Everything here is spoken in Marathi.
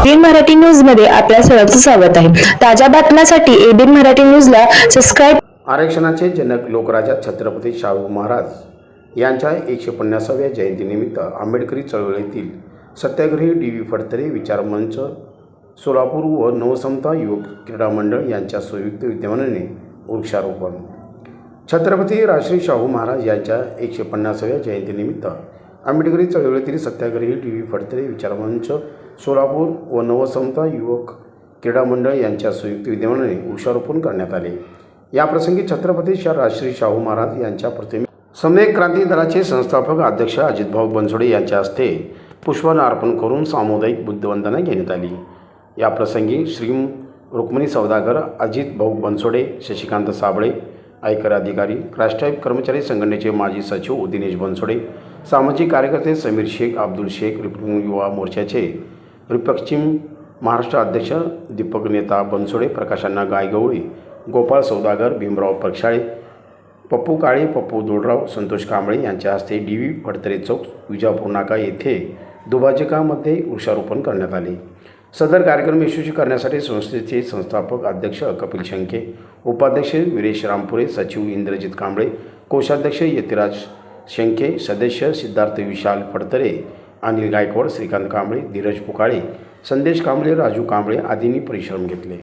एबीएन मराठी न्यूजमध्ये आपल्या सर्वांचं स्वागत आहे. ताज्या बातम्यांसाठी एबीएन मराठी न्यूजला सबस्क्राईब आरक्षणाचे जनक लोकराजा छत्रपती शाहू महाराज यांच्या एकशे पन्नासाव्या जयंतीनिमित्त आंबेडकरी चळवळीतील सत्याग्रही डी व्ही फडतरे विचारमंच सोलापूर व नवसमता युवक क्रीडा मंडळ यांच्या संयुक्त विद्यमानाने वृक्षारोपण. छत्रपती राजश्री शाहू महाराज यांच्या एकशे पन्नासाव्या जयंतीनिमित्त आंबेडकरी चळवळीतील सत्याग्रही टी व्ही फडतरे विचारमंच सोलापूर व नवसंता युवक क्रीडा मंडळ यांच्या संयुक्त विद्यमानाने वृक्षारोपण करण्यात आले. याप्रसंगी छत्रपती शा राजश्री शाहू महाराज यांच्या प्रतिमे समेक क्रांती दलाचे संस्थापक अध्यक्ष अजितभाऊ बनसोडे यांच्या हस्ते पुष्पहार अर्पण करून सामुदायिक बुद्धवंदना घेण्यात आली. या प्रसंगी श्री रुक्मिणी सौदागर अजित भाऊ बनसोडे शशिकांत साबळे आयकर अधिकारी राष्ट्रीय कर्मचारी संघटनेचे माजी सचिव उदिनेश बनसोडे सामाजिक कार्यकर्ते समीर शेख अब्दुल शेख रिपब्लिकन युवा मोर्चाचे रिपश्चिम महाराष्ट्र अध्यक्ष दीपक नेता बनसोडे प्रकाशांना गायगवळी गोपाळ सौदागर भीमराव प्रक्षाळे पप्पू काळे पप्पू दोडराव संतोष कांबळे यांच्या हस्ते डी व्ही फडतरे चौक विजापूर नाका येथे दुभाजकामध्ये वृक्षारोपण करण्यात आले. सदर कार्यक्रम यशस्वी करण्यासाठी संस्थेचे संस्थापक अध्यक्ष कपिल शंके उपाध्यक्ष विरेश रामपुरे सचिव इंद्रजित कांबळे कोषाध्यक्ष यतिराज शंके सदस्य सिद्धार्थ विशाल फडतरे अनिल गायकवाड श्रीकांत कांबळे धीरज पुकाळे संदेश कांबळे राजू कांबळे आदींनी परिश्रम घेतले.